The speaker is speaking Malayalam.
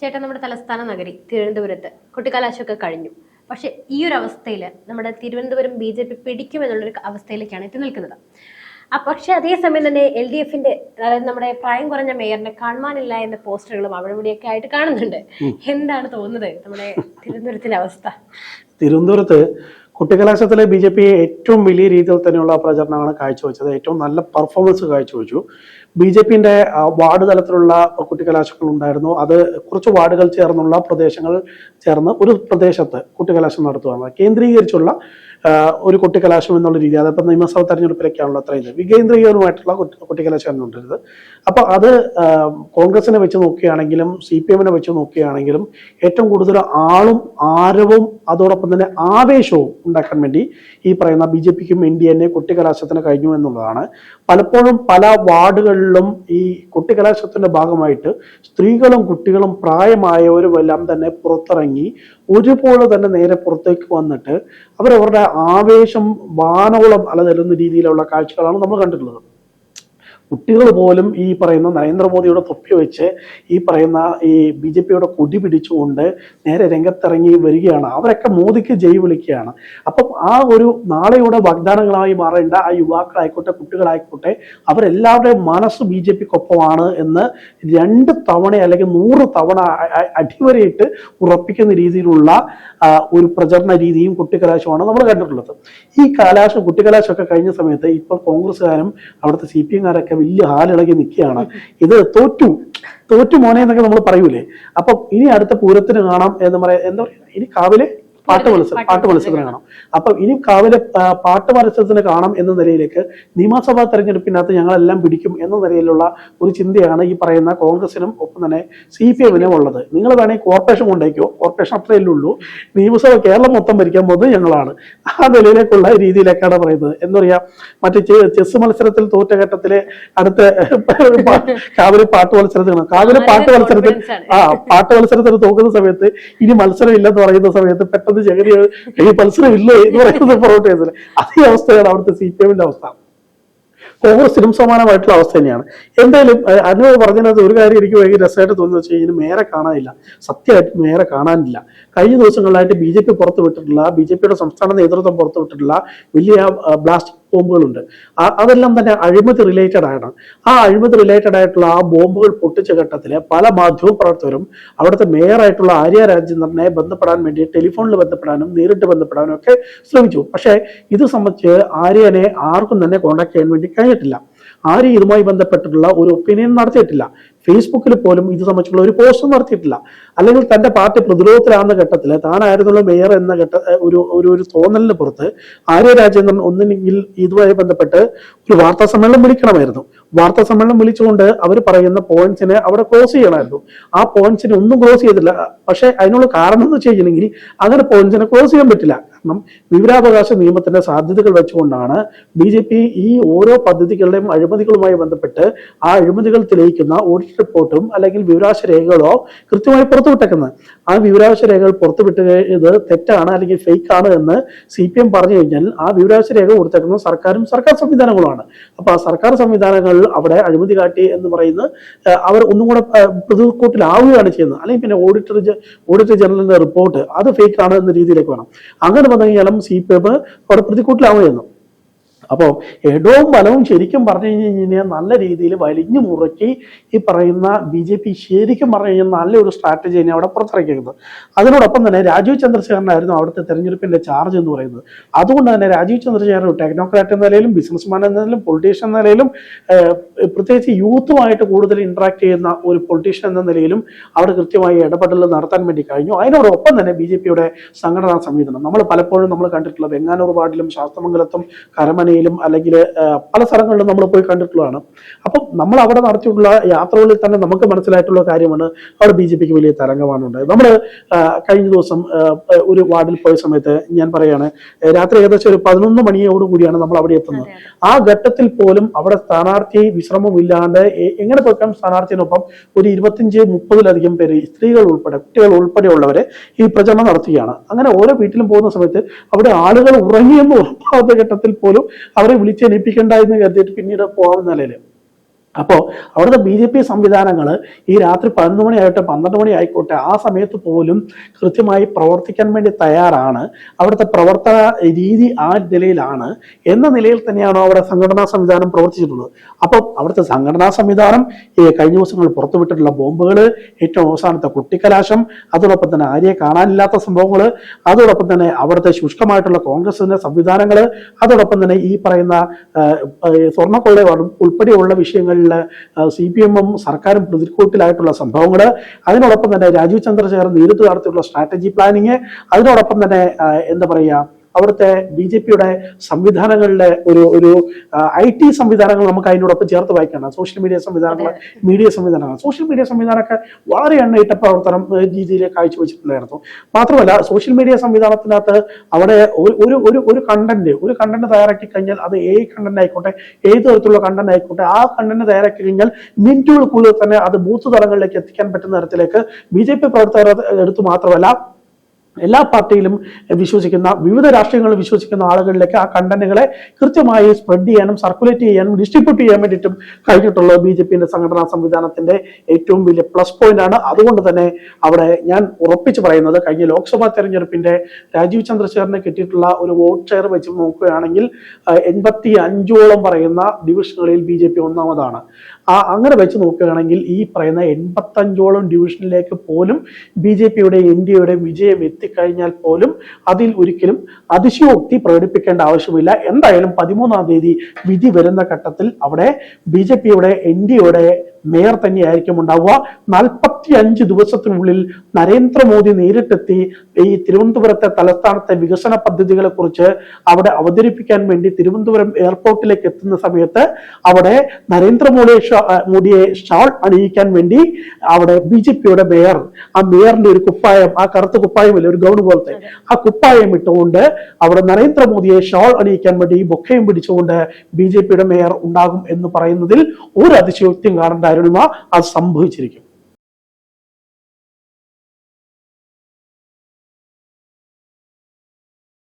ചേട്ടൻ നമ്മുടെ തലസ്ഥാന നഗരി തിരുവനന്തപുരത്ത്. കുട്ടിക്കാലാശമൊക്കെ കഴിഞ്ഞു. പക്ഷേ ഈ ഒരു അവസ്ഥയിൽ നമ്മുടെ തിരുവനന്തപുരം ബി ജെ പി പിടിക്കുമെന്നുള്ളൊരു അവസ്ഥയിലേക്കാണ് എത്തി നിൽക്കുന്നത്. ആ പക്ഷേ അതേസമയം തന്നെ എൽ ഡി എഫിന്റെ അതായത് നമ്മുടെ പ്രായം കുറഞ്ഞ മേയറിനെ കാണുവാനില്ല എന്ന പോസ്റ്ററുകളും അവിടെ ഇവിടെയൊക്കെ ആയിട്ട് കാണുന്നുണ്ട്. എന്താണ് തോന്നുന്നത് നമ്മുടെ തിരുവനന്തപുരത്തിന്റെ അവസ്ഥ? തിരുവനന്തപുരത്ത് കുട്ടിക്കലാശത്തിലെ ബി ജെ പി ഏറ്റവും വലിയ രീതിയിൽ തന്നെയുള്ള പ്രചരണമാണ് കാഴ്ചവെച്ചത്. ഏറ്റവും നല്ല പെർഫോമൻസ് കാഴ്ചവെച്ചു. ബി ജെ പിന്റെ വാർഡ് തലത്തിലുള്ള കുട്ടിക്കലാശങ്ങൾ ഉണ്ടായിരുന്നു അത് കുറച്ച് വാർഡുകൾ ചേർന്നുള്ള പ്രദേശങ്ങൾ ചേർന്ന് ഒരു പ്രദേശത്ത് കുട്ടിക്കലാശം നടത്തുകയാണ്. കേന്ദ്രീകരിച്ചുള്ള ഒരു കുട്ടിക്കലാശം എന്നുള്ള രീതി അതിപ്പോൾ നിയമസഭ തെരഞ്ഞെടുപ്പിലേക്കാണല്ലോ അത്ര ഇത്. വികേന്ദ്രീകരണമായിട്ടുള്ള കുട്ടി- കുട്ടിക്കലാശമാണ് ഉണ്ടായത് അപ്പോൾ അത് കോൺഗ്രസിനെ വെച്ച് നോക്കുകയാണെങ്കിലും സി പി എമ്മിനെ വെച്ച് നോക്കുകയാണെങ്കിലും ഏറ്റവും കൂടുതൽ ആളും ആരവും അതോടൊപ്പം തന്നെ ആവേശവും ഉണ്ടാക്കാൻ വേണ്ടി ഈ പറയുന്ന ബി ജെ പിക്കും എൻ ഡി എന്നെ കുട്ടിക്കലാശത്തിന് കഴിഞ്ഞു എന്നുള്ളതാണ്. പലപ്പോഴും പല വാർഡുകളിലും ഈ കുട്ടിക്കലാശത്തിന്റെ ഭാഗമായിട്ട് സ്ത്രീകളും കുട്ടികളും പ്രായമായവരും എല്ലാം തന്നെ പുറത്തിറങ്ങി ഒരുപോലെ തന്നെ നേരെ പുറത്തേക്ക് വന്നിട്ട് അവരവരുടെ ആവേശം വാനോളം അലതരുന്ന രീതിയിലുള്ള കാഴ്ചകളാണ് നമ്മൾ കണ്ടിട്ടുള്ളത്. കുട്ടികൾ പോലും ഈ പറയുന്ന നരേന്ദ്രമോദിയുടെ തൊപ്പി വെച്ച് ഈ പറയുന്ന ഈ ബി ജെ പിയുടെ കൊടി പിടിച്ചുകൊണ്ട് നേരെ രംഗത്തിറങ്ങി വരികയാണ്. അവരൊക്കെ മോദിക്ക് ജയ് വിളിക്കുകയാണ്. അപ്പം ആ ഒരു നാളെയുടെ വാഗ്ദാനങ്ങളായി മാറേണ്ട ആ യുവാക്കളായിക്കോട്ടെ കുട്ടികളായിക്കോട്ടെ അവരെല്ലാവരുടെയും മനസ്സ് ബി ജെ പിക്കൊപ്പമാണ് എന്ന് രണ്ട് തവണ അല്ലെങ്കിൽ നൂറ് തവണ അടിവരയിട്ട് ഉറപ്പിക്കുന്ന രീതിയിലുള്ള ഒരു പ്രചരണ രീതിയും കുട്ടിക്കലാശമാണ് നമ്മൾ കണ്ടിട്ടുള്ളത്. ഈ കലാശം കുട്ടിക്കലാശമൊക്കെ കഴിഞ്ഞ സമയത്ത് ഇപ്പോൾ കോൺഗ്രസ്സുകാരും അവിടുത്തെ സി പി എംകാരൊക്കെ വലിയ ഹാലിളകി നിൽക്കുകയാണ്. ഇത് തോറ്റു. തോറ്റു മോനെ എന്നൊക്കെ നമ്മൾ പറയൂലേ. അപ്പം ഇനി അടുത്ത പൂരത്തിന് കാണാം എന്ന് പറയാ എന്താ പറയാ? ഇനി കാവിലെ പാട്ട് മത്സരം പാട്ട് മത്സരത്തിന് കാണാം അപ്പം ഇനി കാവിലെ പാട്ട് മത്സരത്തിന് കാണാം എന്ന നിലയിലേക്ക് നിയമസഭാ തെരഞ്ഞെടുപ്പിനകത്ത് ഞങ്ങളെല്ലാം പിടിക്കും എന്ന നിലയിലുള്ള ഒരു ചിന്തയാണ് ഈ പറയുന്ന കോൺഗ്രസിനും ഒപ്പം തന്നെ സി പി എമ്മിനും ഉള്ളത്. നിങ്ങൾ വേണമെങ്കിൽ കോർപ്പറേഷൻ കൊണ്ടേക്കോ. കോർപ്പറേഷൻ അത്രയല്ലേ ഉള്ളൂ. നിയമസഭ കേരളം മൊത്തം ഭരിക്കാൻ പോകുന്നത് ഞങ്ങളാണ്. ആ നിലയിലേക്കുള്ള രീതിയിലേക്കാണ് പറയുന്നത്. എന്താ പറയാ മറ്റേ ചെസ് മത്സരത്തിൽ തോറ്റ ഘട്ടത്തിലെ അടുത്ത കാവിലെ പാട്ട് മത്സരത്തിൽ കാവിലെ പാട്ട് മത്സരത്തിൽ. ആ പാട്ട് മത്സരത്തിൽ തോക്കുന്ന സമയത്ത് ഇനി മത്സരം ഇല്ലെന്ന് പറയുന്ന സമയത്ത് പെട്ടെന്ന് ജഗതി ഈ മത്സരം ഇല്ലേ എന്ന് പറയുന്നത് പൊറോട്ട ചെയ്തത് അതേ അവസ്ഥയാണ് അവിടുത്തെ സി പി എമ്മിന്റെ അവസ്ഥ. കോൺഗ്രസിനും സമാനമായിട്ടുള്ള അവസ്ഥ തന്നെയാണ്. എന്തായാലും അനുഭവ പറഞ്ഞതിനകത്ത് ഒരു കാര്യം എനിക്ക് ഭയങ്കര രസമായിട്ട് തോന്നുന്നു വെച്ച് കഴിഞ്ഞാൽ മേരെ കാണാനില്ല. സത്യമായിട്ട് മേരെ കാണാനില്ല. കഴിഞ്ഞ ദിവസങ്ങളിലായിട്ട് ബി ജെ പി പുറത്തുവിട്ടിട്ടുള്ള ബി ജെ പിയുടെ സംസ്ഥാന നേതൃത്വം പുറത്തുവിട്ടിട്ടുള്ള വലിയ ബ്ലാസ്റ്റിക് ബോംബുകളുണ്ട്. അതെല്ലാം തന്നെ അഴിമതി റിലേറ്റഡ് ആണ് ആ അഴിമതി റിലേറ്റഡ് ആയിട്ടുള്ള ആ ബോംബുകൾ പൊട്ടിച്ച ഘട്ടത്തിൽ പല മാധ്യമ പ്രവർത്തകരും അവിടുത്തെ മേയറായിട്ടുള്ള ആര്യ രാജേന്ദ്രനെ ബന്ധപ്പെടാൻ വേണ്ടി ടെലിഫോണിൽ ബന്ധപ്പെടാനും നേരിട്ട് ബന്ധപ്പെടാനും ഒക്കെ ശ്രമിച്ചു. പക്ഷേ ഇത് സംബന്ധിച്ച് ആര്യനെ ആർക്കും തന്നെ കോൺടാക്ട് ചെയ്യാൻ വേണ്ടി കഴിഞ്ഞിട്ടില്ല. ആര്യ ഇതുമായി ബന്ധപ്പെട്ടിട്ടുള്ള ഒരു ഒപ്പീനിയൻ നടത്തിയിട്ടില്ല. ഫേസ്ബുക്കിൽ പോലും ഇത് സംബന്ധിച്ചുള്ള ഒരു പോസ്റ്റും നടത്തിയിട്ടില്ല. അല്ലെങ്കിൽ തന്റെ പാർട്ടി പ്രതിരോധത്തിലാകുന്ന ഘട്ടത്തിൽ താനായിരുന്നുള്ള മേയർ എന്ന ഘട്ട ഒരു ഒരു ഒരു തോന്നലിന് പുറത്ത് ആര്യ രാജേന്ദ്രൻ ഒന്നിനെങ്കിൽ ഇതുമായി ബന്ധപ്പെട്ട് ഒരു വാർത്താ സമ്മേളനം വിളിക്കണമായിരുന്നു. വാർത്താ സമ്മേളനം വിളിച്ചുകൊണ്ട് അവർ പറയുന്ന പോയിന്റ്സിനെ അവിടെ ക്ലോസ് ചെയ്യണമായിരുന്നു. ആ പോയിന്റ്സിനെ ഒന്നും ക്ലോസ് ചെയ്തില്ല പക്ഷേ അതിനുള്ള കാരണം എന്ന് വെച്ച് കഴിഞ്ഞിട്ടുണ്ടെങ്കിൽ അങ്ങനെ പോയിന്റ്സിനെ ക്ലോസ് ചെയ്യാൻ പറ്റില്ല. കാരണം വിവരാവകാശ നിയമത്തിന്റെ സാധ്യതകൾ വെച്ചുകൊണ്ടാണ് ബി ജെ പി ഈ ഓരോ പദ്ധതികളുടെയും അഴിമതികളുമായി ബന്ധപ്പെട്ട് ആ അഴിമതികൾ തെളിയിക്കുന്ന ഓഡിറ്റ് റിപ്പോർട്ടും അല്ലെങ്കിൽ വിവരാവകാശ രേഖകളോ കൃത്യമായി പുറത്തുവിട്ടേക്കുന്നത്. ആ വിവരാവകാശ രേഖകൾ പുറത്തുവിട്ട് ഇത് തെറ്റാണ് അല്ലെങ്കിൽ ഫേക്ക് ആണ് എന്ന് സി പി എം പറഞ്ഞു കഴിഞ്ഞാൽ ആ വിവരാവകാശ രേഖ കൊടുത്തേക്കുന്നത് സർക്കാരും സർക്കാർ സംവിധാനങ്ങളുമാണ് അപ്പൊ ആ സർക്കാർ സംവിധാനങ്ങൾ അവിടെ അഴിമതി കാട്ടി എന്ന് പറയുന്ന അവർ ഒന്നും കൂടെ പ്രതികൂട്ടിലാവുകയാണ് ചെയ്യുന്നത്. അല്ലെങ്കിൽ പിന്നെ ഓഡിറ്റർ ഓഡിറ്റർ ജനറലിന്റെ റിപ്പോർട്ട് അത് ഫേക്ക് ആണ് എന്ന രീതിയിലേക്ക് വേണം. അങ്ങനെ വന്നു കഴിഞ്ഞാലും സി പി എം അവിടെ പ്രതികൂട്ടിലാവുകയെന്നു അപ്പോൾ ഇടവും ബലവും ശരിക്കും പറഞ്ഞു കഴിഞ്ഞ് കഴിഞ്ഞാൽ നല്ല രീതിയിൽ വലിഞ്ഞു മുറുക്കി ഈ പറയുന്ന ബി ജെ പി ശരിക്കും പറഞ്ഞു കഴിഞ്ഞാൽ നല്ലൊരു സ്ട്രാറ്റജി തന്നെ അവിടെ പുറത്തിറക്കിയിരുന്നത് അതിനോടൊപ്പം തന്നെ രാജീവ് ചന്ദ്രശേഖരനായിരുന്നു അവിടുത്തെ തെരഞ്ഞെടുപ്പിന്റെ ചാർജ് എന്ന് പറയുന്നത്. അതുകൊണ്ട് തന്നെ രാജീവ് ചന്ദ്രശേഖരൻ ടെക്നോക്രാറ്റ് എന്ന നിലയിലും ബിസിനസ്മാൻ എന്ന നിലയിലും പൊളിറ്റീഷ്യൻ എന്ന നിലയിലും പ്രത്യേകിച്ച് യൂത്തുമായിട്ട് കൂടുതൽ ഇന്ററാക്ട് ചെയ്യുന്ന ഒരു പൊളിറ്റീഷ്യൻ എന്ന നിലയിലും അവിടെ കൃത്യമായി ഇടപെടൽ നടത്താൻ വേണ്ടി കഴിഞ്ഞു. അതിനോടൊപ്പം തന്നെ ബി ജെ പിയുടെ സംഘടനാ സംവിധാനം. നമ്മൾ പലപ്പോഴും നമ്മൾ കണ്ടിട്ടുള്ള വെങ്ങാനൂർ വാർഡിലും ശാസ്ത്രമംഗലത്തും ശാസ്തമംഗലത്തും കരമനയിലും അല്ലെങ്കിൽ പല സ്ഥലങ്ങളിലും നമ്മൾ പോയി കണ്ടിട്ടുള്ളതാണ്. അപ്പം നമ്മൾ അവിടെ നടത്തിയിട്ടുള്ള യാത്രകളിൽ തന്നെ നമുക്ക് മനസ്സിലായിട്ടുള്ള കാര്യമാണ് അവിടെ ബി ജെ പിക്ക് വലിയ തരംഗമാണ് ഉണ്ടായത് നമ്മൾ കഴിഞ്ഞ ദിവസം ഒരു വാർഡിൽ പോയ സമയത്ത് ഞാൻ പറയാണ് രാത്രി ഏകദേശം ഒരു പതിനൊന്ന് മണിയോട് കൂടിയാണ് നമ്മൾ അവിടെ എത്തുന്നത്. ആ ഘട്ടത്തിൽ പോലും അവിടെ സ്ഥാനാർത്ഥി വിശ്രമമില്ലാണ്ട് എങ്ങനെ പോയിക്കാം സ്ഥാനാർത്ഥിനൊപ്പം ഒരു ഇരുപത്തിയഞ്ച് മുപ്പതിലധികം പേര് സ്ത്രീകൾ ഉൾപ്പെടെ കുട്ടികൾ ഉൾപ്പെടെയുള്ളവരെ ഈ പ്രചരണം നടത്തുകയാണ്. അങ്ങനെ ഓരോ വീട്ടിലും പോകുന്ന സമയത്ത് അവിടെ ആളുകൾ ഉറങ്ങിയെന്ന് ഉറപ്പാവുന്ന ഘട്ടത്തിൽ പോലും അവരെ വിളിച്ചെണീപ്പിക്കണ്ട എന്ന് കരുതിയിട്ട് പിന്നീട് പോകാവുന്ന നിലയിൽ. അപ്പോൾ അവിടുത്തെ ബി ജെ പി സംവിധാനങ്ങൾ ഈ രാത്രി പതിനൊന്ന് മണിയായിട്ട് പന്ത്രണ്ട് മണി ആയിക്കോട്ടെ ആ സമയത്ത് പോലും കൃത്യമായി പ്രവർത്തിക്കാൻ വേണ്ടി തയ്യാറാണ്. അവിടുത്തെ പ്രവർത്തന രീതി ആ നിലയിലാണ്. എന്ന നിലയിൽ തന്നെയാണോ അവിടെ സംഘടനാ സംവിധാനം പ്രവർത്തിച്ചിട്ടുള്ളത്? അപ്പോൾ അവിടുത്തെ സംഘടനാ സംവിധാനം കഴിഞ്ഞ ദിവസങ്ങൾ പുറത്തുവിട്ടിട്ടുള്ള ബോംബുകൾ ഏറ്റവും അവസാനത്തെ കുട്ടിക്കലാശം അതോടൊപ്പം തന്നെ ആരെയെ കാണാനില്ലാത്ത സംഭവങ്ങൾ അതോടൊപ്പം തന്നെ അവിടുത്തെ ശുഷ്കമായിട്ടുള്ള കോൺഗ്രസിന്റെ സംവിധാനങ്ങൾ അതോടൊപ്പം തന്നെ ഈ പറയുന്ന സ്വർണക്കൊള്ള ഉൾപ്പെടെയുള്ള വിഷയങ്ങളിൽ സി പി എമ്മും സർക്കാരും പ്രതിക്കൂട്ടിലായിട്ടുള്ള സംഭവങ്ങൾ അതിനോടൊപ്പം തന്നെ രാജീവ് ചന്ദ്രശേഖർ നേരിട്ട് നടത്തിയിട്ടുള്ള സ്ട്രാറ്റജി പ്ലാനിങ്. അതിനോടൊപ്പം തന്നെ എന്താ പറയുക അവിടുത്തെ ബി ജെ പിയുടെ സംവിധാനങ്ങളുടെ ഒരു ഒരു ഐ ടി സംവിധാനങ്ങൾ നമുക്ക് അതിനോടൊപ്പം ചേർത്ത് വായിക്കണം സോഷ്യൽ മീഡിയ സംവിധാനങ്ങൾ മീഡിയ സംവിധാനങ്ങൾ. സോഷ്യൽ മീഡിയ സംവിധാനമൊക്കെ വളരെ എണ്ണയിട്ട പ്രവർത്തനം രീതിയിൽ കാഴ്ചവെച്ചിട്ടുണ്ടായിരുന്നു. മാത്രമല്ല സോഷ്യൽ മീഡിയ സംവിധാനത്തിനകത്ത് അവിടെ ഒരു ഒരു ഒരു ഒരു കണ്ടന്റ് ഒരു കണ്ടന്റ് തയ്യാറാക്കി കഴിഞ്ഞാൽ അത് ഏ കണ്ടന്റ് ആയിക്കോട്ടെ ഏത് തരത്തിലുള്ള കണ്ടന്റ് ആയിക്കോട്ടെ ആ കണ്ടന്റ് തയ്യാറാക്കി കഴിഞ്ഞാൽ മിനിറ്റുകൾക്കുള്ളിൽ തന്നെ അത് ബൂത്ത് തലങ്ങളിലേക്ക് എത്തിക്കാൻ പറ്റുന്ന തരത്തിലേക്ക് ബി ജെ പി പ്രവർത്തകർ എടുത്തു മാത്രമല്ല എല്ലാ പാർട്ടിയിലും വിശ്വസിക്കുന്ന വിവിധ രാഷ്ട്രീയങ്ങളിൽ വിശ്വസിക്കുന്ന ആളുകളിലേക്ക് ആ കണ്ടന്റുകളെ കൃത്യമായി സ്പ്രെഡ് ചെയ്യാനും സർക്കുലേറ്റ് ചെയ്യാനും ഡിസ്ട്രിബ്യൂട്ട് ചെയ്യാൻ വേണ്ടിയിട്ടും കഴിഞ്ഞിട്ടുള്ള ബി ജെ പിന്റെ സംഘടനാ സംവിധാനത്തിന്റെ ഏറ്റവും വലിയ പ്ലസ് പോയിന്റ് ആണ്. അതുകൊണ്ട് തന്നെ അവിടെ ഞാൻ ഉറപ്പിച്ചു പറയുന്നത് കഴിഞ്ഞ ലോക്സഭാ തെരഞ്ഞെടുപ്പിന്റെ രാജീവ് ചന്ദ്രശേഖരനെ കിട്ടിയിട്ടുള്ള ഒരു വോട്ട് ഷെയർ വെച്ച് നോക്കുകയാണെങ്കിൽ എൺപത്തി അഞ്ചോളം പറയുന്ന ഡിവിഷനുകളിൽ ബി ജെ പി ഒന്നാമതാണ്. ആ അങ്ങനെ വെച്ച് നോക്കുകയാണെങ്കിൽ ഈ പറയുന്ന എൺപത്തഞ്ചോളം ഡിവിഷനിലേക്ക് പോലും ബി ജെ പിയുടെ എൻ ഡി എയുടെ വിജയം എത്തിക്കഴിഞ്ഞാൽ പോലും അതിൽ ഒരിക്കലും അതിശയോക്തി പ്രകടിപ്പിക്കേണ്ട ആവശ്യമില്ല. എന്തായാലും പതിമൂന്നാം തീയതി വിധി വരുന്ന ഘട്ടത്തിൽ അവിടെ ബി ജെ പിയുടെ എൻ ഡി എയുടെ മേയർ തന്നെയായിരിക്കും ഉണ്ടാവുക. നാൽപ്പത്തി അഞ്ച് ദിവസത്തിനുള്ളിൽ നരേന്ദ്രമോദി നേരിട്ടെത്തി ഈ തിരുവനന്തപുരത്തെ തലസ്ഥാനത്തെ വികസന പദ്ധതികളെ കുറിച്ച് അവിടെ അവതരിപ്പിക്കാൻ വേണ്ടി തിരുവനന്തപുരം എയർപോർട്ടിലേക്ക് എത്തുന്ന സമയത്ത് അവിടെ നരേന്ദ്രമോദിയെ മോദിയെ ഷാൾ അണിയിക്കാൻ വേണ്ടി അവിടെ ബി ജെ പിയുടെ മേയർ ആ മേയറിന്റെ ഒരു കുപ്പായം ആ കറുത്ത കുപ്പായമല്ലേ ഒരു ഗൗൺ പോലത്തെ ആ കുപ്പായം ഇട്ടുകൊണ്ട് അവിടെ നരേന്ദ്രമോദിയെ ഷാൾ അണിയിക്കാൻ വേണ്ടി ഈ ബൊക്കയും പിടിച്ചുകൊണ്ട് ബി ജെ പിയുടെ മേയർ ഉണ്ടാകും എന്ന് പറയുന്നതിൽ ഒരു അതിശയോക്തിയും കാണേണ്ട അരുണിമ അത് സംഭവിച്ചിരിക്കും.